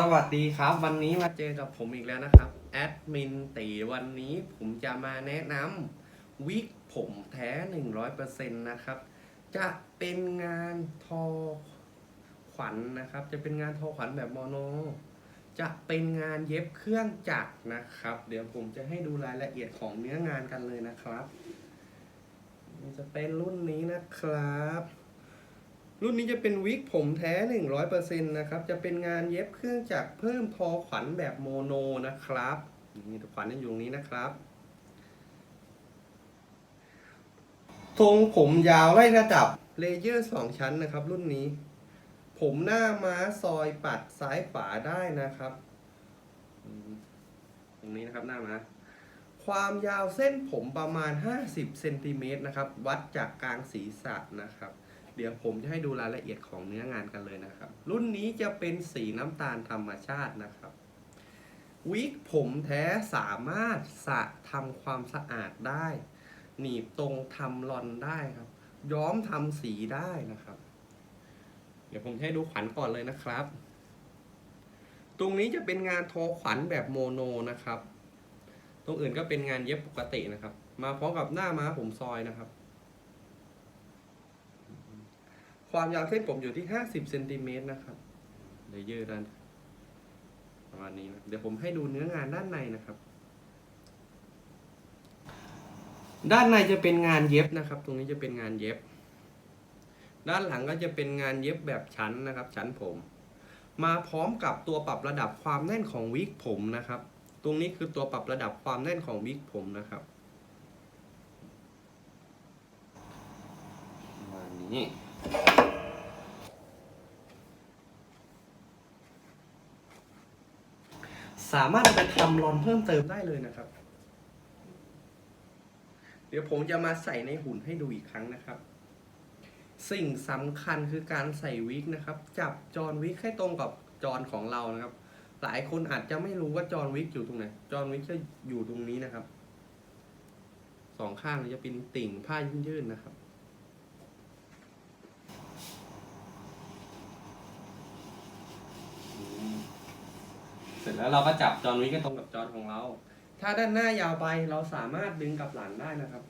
สวัสดีครับ วันนี้มาเจอกับผมอีกแล้วนะครับแอดมินตีวันนี้ผมจะมาแนะนำวิกผมแท้ 100%นะครับ จะเป็นงานทอขวัญนะครับ จะเป็นงานทอขวัญแบบโมโน จะเป็นงานเย็บเครื่องจักรนะครับ เดี๋ยวผมจะให้ดูรายละเอียดของเนื้องานกันเลยนะครับจะเป็นรุ่นนี้นะครับ รุ่นนี้จะเป็นวิกผมแท้ 100%นะครับ จะเป็นงานเย็บเครื่องจักรเพิ่มทอขวัญแบบโมโนนะครับนี่ขวัญยังอยู่ตรงนี้นะครับทรงผมยาวไล่ระดับเลเยอร์2ชั้นนะครับ รุ่นนี้ ผมหน้าม้าซอยปัดซ้ายขวาได้นะครับ ตรงนี้นะครับหน้าม้าความยาวเส้นผมประมาณ 50เซนติเมตรนะครับ วัดจากกลางศีรษะนะครับ เดี๋ยวผมจะให้ดูรายละเอียดของเนื้องานกันเลยนะครับ รุ่นนี้จะเป็นสีน้ำตาลธรรมชาตินะครับ วิกผมแท้สามารถสะทำความสะอาดได้ หนีบตรงทำรอนได้ครับ ย้อมทำสีได้นะครับ เดี๋ยวผมให้ดูขวัญก่อนเลยนะครับ ตรงนี้จะเป็นงานทอขวัญแบบโมโนนะครับ ตรงอื่นก็เป็นงานเย็บปกตินะครับ มาพร้อมกับหน้าม้าผมซอยนะครับ ความยาวเส้นผมอยู่ที่ 50เซนติเมตรนะครับเลเยอร์ด้านประมาณนี้นะเดี๋ยวผมให้ดูเนื้องานด้านในนะครับ ด้านในจะเป็นงานเย็บนะครับ ตรงนี้จะเป็นงานเย็บ ด้านหลังก็จะเป็นงานเย็บแบบชั้นนะครับ ชั้นผม มาพร้อมกับตัวปรับระดับความแน่นของวิกผมนะครับ ตรงนี้คือตัวปรับระดับความแน่นของวิกผมนะครับประมาณนี้ สามารถเอาไปทำรอนเพิ่มเติมได้เลยนะครับ เดี๋ยวผมจะมาใส่ในหุ่นให้ดูอีกครั้งนะครับ สิ่งสำคัญคือการใส่วิกนะครับ จับจอนวิกให้ตรงกับจอนของเรานะครับ หลายคนอาจจะไม่รู้ว่าจอนวิกอยู่ตรงไหนจอนวิกจะอยู่ตรงนี้นะครับสองข้างจะเป็นติ่งผ้ายื่นๆนะครับ สร็จแล้วเราก็จับจอนวิกให้ตรงกับจอนของเรา ถ้าด้านหน้ายาวไปเราสามารถดึงกลับหลังได้นะครับ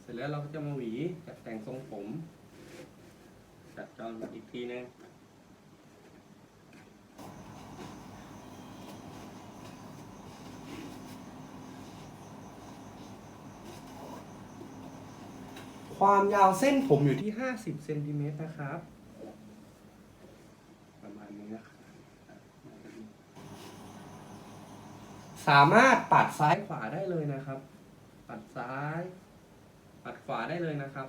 เสร็จแล้วเราก็จะมาหวีจัดแต่งทรงผม จัดจอนอีกทีนึงความยาวเส้นผมอยู่ที่ 50เซนติเมตรนะครับ ประมาณนี้นะครับ สามารถปัดซ้ายขวาได้เลยนะครับ ปัดซ้าย ปัดขวาได้เลยนะครับ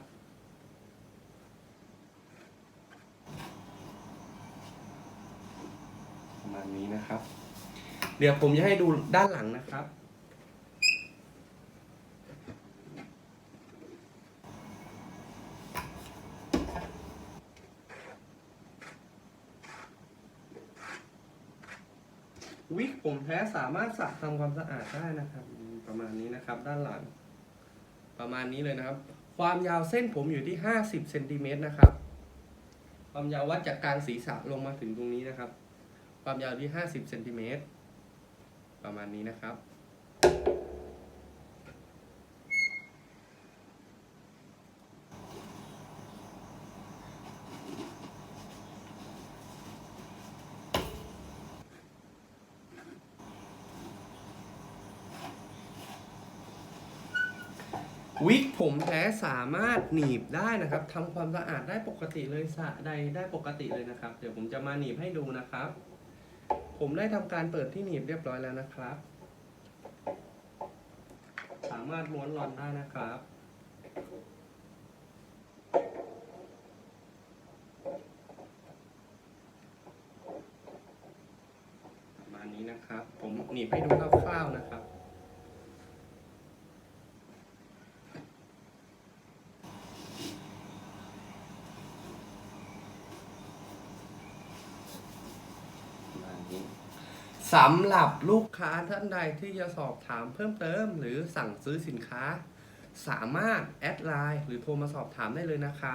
ประมาณนี้นะครับ เดี๋ยวผมจะให้ดูด้านหลังนะครับ วิกผมแท้สามารถสระทำความสะอาดได้นะครับ ประมาณนี้นะครับ ด้านหลัง ประมาณนี้เลยนะครับ ความยาวเส้นผมอยู่ที่ 50เซนติเมตรนะครับ ความยาววัดจากกลางศีรษะลงมาถึงตรงนี้นะครับ ความยาวที่ 50เซนติเมตรประมาณนี้นะครับ วิกผมแท้สามารถหนีบได้นะครับทำความสะอาดได้ปกติเลยสระใดได้ปกติเลยนะครับ เดี๋ยวผมจะมาหนีบให้ดูนะครับ ผมได้ทำการเปิดที่หนีบเรียบร้อยแล้วนะครับ สามารถม้วนรอนได้นะครับประมาณนี้นะครับ ผมหนีบให้ดูคร่าวๆนะครับ สำหรับลูกค้าท่านใดที่จะสอบถามเพิ่มเติม หรือสั่งซื้อสินค้า สามารถแอดไลน์หรือโทรมาสอบถามได้เลยนะคะ